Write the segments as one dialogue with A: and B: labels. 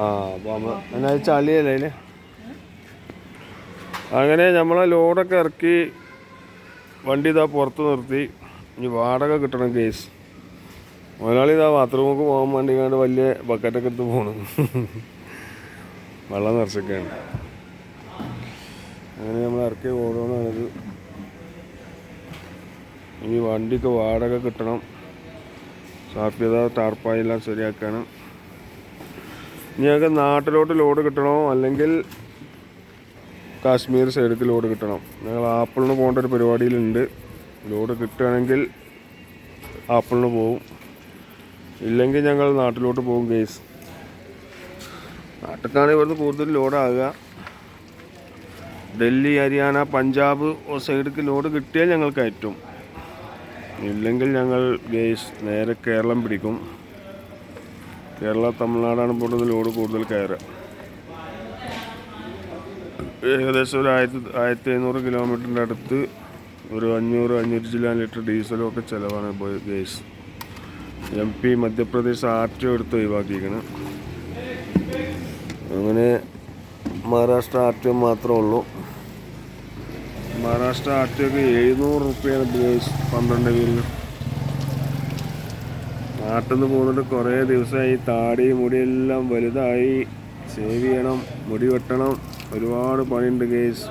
A: ആ ചളിയല്ലേ അങ്ങനെ നമ്മളെ ലോഡൊക്കെ ഇറക്കി വണ്ടി ഇതാ പുറത്ത് നിർത്തി. ഇനി വാടക കിട്ടണം കേസ് മുതലാളി ഇതാ ബാത്റൂമൊക്കെ പോകാൻ വേണ്ടി കണ്ട് വലിയ ബക്കറ്റൊക്കെ എടുത്ത് പോകണം വെള്ളം നിറച്ചൊക്കെയാണ്. അങ്ങനെ നമ്മൾ ഇറക്കി ഓടണമെന്നാണിത് ഇനി വണ്ടിക്ക് വാടക കിട്ടണം. സാധ്യത ടാർപ്പായെല്ലാം ശരിയാക്കണം. ഞങ്ങൾക്ക് നാട്ടിലോട്ട് ലോഡ് കിട്ടണോ? അല്ലെങ്കിൽ കാശ്മീർ സൈഡിൽ ലോഡ് കിട്ടണം. ഞങ്ങൾ ആപ്പിളിന് പോകേണ്ട ഒരു പരിപാടിയിലുണ്ട്. ലോഡ് കിട്ടുകയാണെങ്കിൽ ആപ്പിളിന് പോവും. ഇല്ലെങ്കിൽ ഞങ്ങൾ നാട്ടിലോട്ട് പോകും കേസ് നാട്ടിലേക്കാണ് ഇവിടുന്ന് കൂടുതൽ ലോഡാകുക. ഡൽഹി ഹരിയാന പഞ്ചാബ് ഓ സൈഡിലേക്ക് ലോഡ് കിട്ടിയാൽ ഞങ്ങൾ കയറ്റും ഇല്ലെങ്കിൽ ഞങ്ങൾ ഗേസ് നേരെ കേരളം പിടിക്കും. കേരള തമിഴ്നാടാണ് പോകുന്നത് ലോഡ് കൂടുതൽ കയറുക. ഏകദേശം ഒരു ആയിരത്തി ആയിരത്തി എഴുന്നൂറ് കിലോമീറ്ററിന്റെ അടുത്ത് ഒരു അഞ്ഞൂറ് അഞ്ഞൂറ്റി ചില്ലാൻ ലിറ്റർ ഡീസലും ഒക്കെ ചിലവാണ് പോയി guys. M P Madhya Pradesh R T O എടുത്ത് ഒഴിവാക്കിയിരിക്കണം. അങ്ങനെ മഹാരാഷ്ട്ര ആർ ടി ഒ മാത്രമേ ഉള്ളൂ. മഹാരാഷ്ട്ര ആർ ടി ഒക്ക് എഴുന്നൂറ് റുപ്യാണ് ഗേസ് പന്ത്രണ്ട് വീലിന്. നാട്ടിൽ നിന്ന് പോകുന്നിട്ട് കുറേ ദിവസമായി താടി മുടിയെല്ലാം വലുതായി. സേവ് ചെയ്യണം മുടി വെട്ടണം. ഒരുപാട് പണിയുണ്ട് കേസ്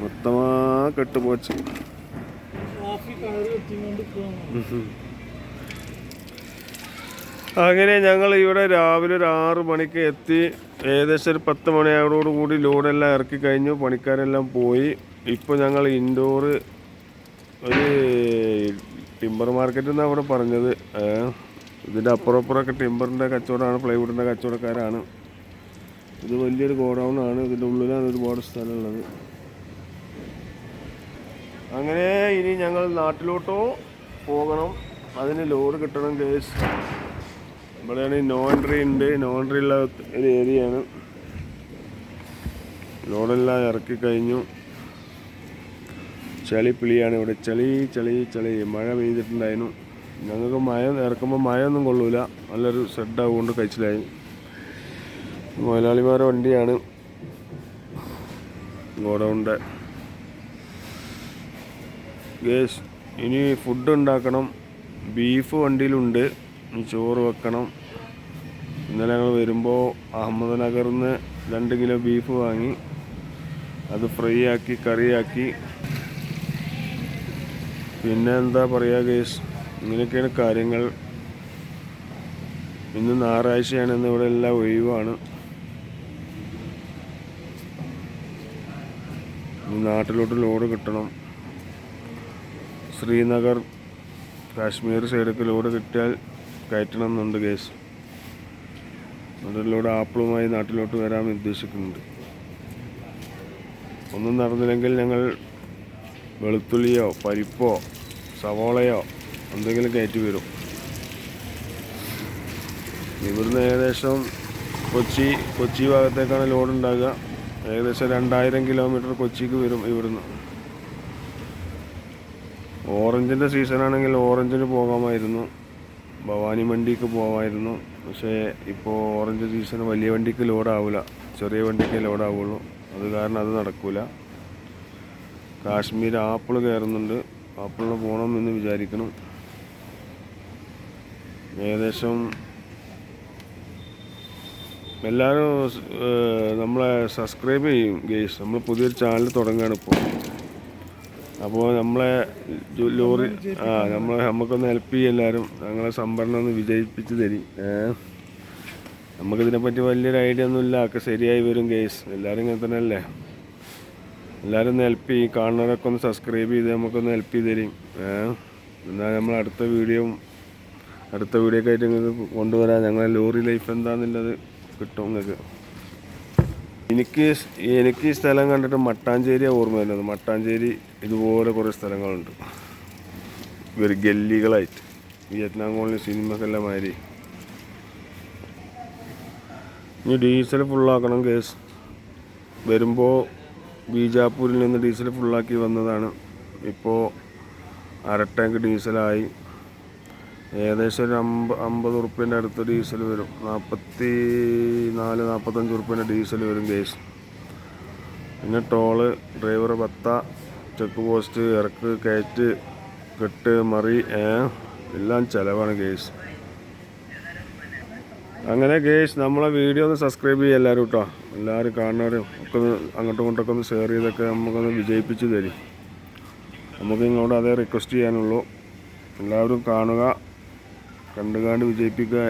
A: മൊത്തമാ കെട്ടുപോച്ച്. അങ്ങനെ ഞങ്ങൾ ഇവിടെ രാവിലെ ഒരു ആറ് മണിക്ക് എത്തി. ഏകദേശം ഒരു പത്ത് മണിയോടോട് കൂടി ലോഡെല്ലാം ഇറക്കി കഴിഞ്ഞു. പണിക്കാരെല്ലാം പോയി. ഇപ്പോൾ ഞങ്ങൾ ഇൻഡോറ് ഒരു ടിമ്പർ മാർക്കറ്റ് എന്നാണ് അവിടെ പറഞ്ഞത്. ഇതിന്റെ അപ്പുറപ്പുറമൊക്കെ ടിമ്പറിന്റെ കച്ചവടമാണ് പ്ലൈവുഡിന്റെ കച്ചവടക്കാരാണ്. ഇത് വലിയൊരു ഗോഡൗൺ ആണ്. ഇതിന്റെ ഉള്ളിലാണ് ഒരുപാട് സ്ഥലമുള്ളത്. അങ്ങനെ ഇനി ഞങ്ങൾ നാട്ടിലോട്ടോ പോകണം. അതിന് ലോഡ് കിട്ടണം കേസ് ഇവിടെയാണ് നോൺട്രി ഉണ്ട്. നോൺട്രി ഉള്ള ഒരു ഏരിയയാണ് ലോഡെല്ലാം ഇറക്കി കഴിഞ്ഞു. ചളി പിളിയാണ് ഇവിടെ. ചളി ചളി ചളി. മഴ പെയ്തിട്ടുണ്ടായിരുന്നു. ഞങ്ങൾക്ക് മഴ ഇറക്കുമ്പോൾ മഴയൊന്നും കൊള്ളൂല. നല്ലൊരു സെഡാകൊണ്ട് കഴിച്ചിലായി. മുതലാളിമാരുടെ വണ്ടിയാണ് ഗോഡൗണിന്റെ ഗേസ് ഇനി ഫുഡ് ഉണ്ടാക്കണം. ബീഫ് വണ്ടിയിലുണ്ട്. ചോറ് വെക്കണം. ഇന്നലെ ഞങ്ങൾ വരുമ്പോൾ അഹമ്മദ് നഗറിൽ നിന്ന് രണ്ട് കിലോ ബീഫ് വാങ്ങി. അത് ഫ്രൈ ആക്കി കറിയാക്കി. പിന്നെ എന്താ പറയുക ഗേസ് ഇങ്ങനെയൊക്കെയാണ് കാര്യങ്ങൾ. ഇന്ന് ഞായറാഴ്ചയാണ് ഇന്ന് ഇവിടെ എല്ലാം ഒഴിവാണ്. നാട്ടിലോട്ട് ലോഡ് കിട്ടണം. ശ്രീനഗർ കാശ്മീർ സൈഡൊക്കെ ലോഡ് കിട്ടിയാൽ കയറ്റണം എന്നുണ്ട് കേസ് അതിലൂടെ ആപ്പിളുമായി നാട്ടിലോട്ട് വരാൻ ഉദ്ദേശിക്കുന്നുണ്ട്. ഒന്നും നടന്നില്ലെങ്കിൽ ഞങ്ങൾ വെളുത്തുള്ളിയോ പരിപ്പോ സവോളയോ എന്തെങ്കിലും കയറ്റി വരും. ഇവിടുന്ന് ഏകദേശം കൊച്ചി കൊച്ചി ഭാഗത്തേക്കാണ് ലോഡ് ഉണ്ടാകുക. ഏകദേശം രണ്ടായിരം കിലോമീറ്റർ കൊച്ചിക്ക് വരും ഇവിടുന്ന്. ഓറഞ്ചിന്റെ സീസണാണെങ്കിൽ ഓറഞ്ചിന് പോകാമായിരുന്നു. ഭവാനി വണ്ടിക്ക് പോകാമായിരുന്നു. പക്ഷേ ഇപ്പോൾ ഓറഞ്ച് സീസൺ വലിയ വണ്ടിക്ക് ലോഡാവില്ല ചെറിയ വണ്ടിക്ക് ലോഡാവുള്ളൂ അത് കാരണം അത് നടക്കില്ല കാശ്മീർ ആപ്പിൾ കയറുന്നുണ്ട്. ആപ്പിളിന് പോകണം എന്ന് വിചാരിക്കണം. ഏകദേശം എല്ലാവരും നമ്മളെ സബ്സ്ക്രൈബ് ചെയ്യും ഗെയ്സ്. നമ്മൾ പുതിയൊരു ചാനൽ തുടങ്ങുകയാണ് ഇപ്പോൾ അപ്പോൾ നമ്മളെ ലോറി ആ നമ്മളെ നമുക്കൊന്ന് ഹെൽപ്പ് ചെയ്യും എല്ലാവരും ഞങ്ങളെ സംഭരണം ഒന്ന് വിജയിപ്പിച്ച് തരും. നമുക്കിതിനെപ്പറ്റി വലിയൊരു ഐഡിയ ഒന്നുമില്ല. ഒക്കെ ശരിയായി വരും ഗെയ്സ്. എല്ലാവരും ഇങ്ങനെ തന്നെ അല്ലേ എല്ലാവരും ഹെൽപ്പ് ചെയ്യും. കാണുന്നവരൊക്കെ ഒന്ന് സബ്സ്ക്രൈബ് ചെയ്ത് നമുക്കൊന്ന് ഹെൽപ്പ് ചെയ്ത് തരും. എന്നാൽ നമ്മൾ അടുത്ത വീഡിയോ അടുത്ത വീഡിയോ ഒക്കെ ആയിട്ട് നിങ്ങൾക്ക് കൊണ്ടുവരാം. ഞങ്ങളെ ലോറി ലൈഫ് എന്താണെന്നുള്ളത് കിട്ടും നിങ്ങൾക്ക് എനിക്ക് എനിക്ക് ഈ സ്ഥലം കണ്ടിട്ട് മട്ടാഞ്ചേരി ഓർമ്മ വരുന്നത്. മട്ടാഞ്ചേരി ഇതുപോലെ കുറേ സ്ഥലങ്ങളുണ്ട്. ഒരു ഗല്ലികളായിട്ട്. വിയറ്റ്നാം കോളനി സിനിമക്കെല്ലാം മാതിരി. ഇനി ഡീസൽ ഫുള്ളാക്കണം കേസ്. വരുമ്പോൾ ബീജാപ്പൂരിൽ നിന്ന് ഡീസൽ ഫുള്ളാക്കി വന്നതാണ്. ഇപ്പോൾ അര ടാങ്ക് ഡീസലായി. ഏകദേശം ഒരു അമ്പ അമ്പത് ഉറുപ്പ്യന്റെ അടുത്ത് ഡീസൽ വരും. നാൽപ്പത്തി നാല് നാൽപ്പത്തഞ്ച് ഉറുപ്പ്യന്റെ ഡീസൽ വരും കേസ് പിന്നെ ടോൾ ഡ്രൈവർ ബത്ത ചെക്ക് പോസ്റ്റ് ഇറക്ക് കയറ്റ് കെട്ട് മറി എല്ലാം ചിലവാണ് കേസ് അങ്ങനെ ഗേഷ് നമ്മളെ വീഡിയോ ഒന്ന് സബ്സ്ക്രൈബ് ചെയ്യുക എല്ലാവരും കേട്ടോ എല്ലാവരും കാണുന്നവരും ഒക്കെ ഒന്ന് അങ്ങോട്ടും ഇങ്ങോട്ടൊക്കെ ഒന്ന് ഷെയർ ചെയ്തൊക്കെ നമുക്കൊന്ന് വിജയിപ്പിച്ച് തരും. നമുക്ക് ഇങ്ങോട്ട് അതേ റിക്വസ്റ്റ് ചെയ്യാനുള്ളൂ. എല്ലാവരും കാണുക. കണ്ടുകാണ്ട് വിജയിപ്പിക്കുക.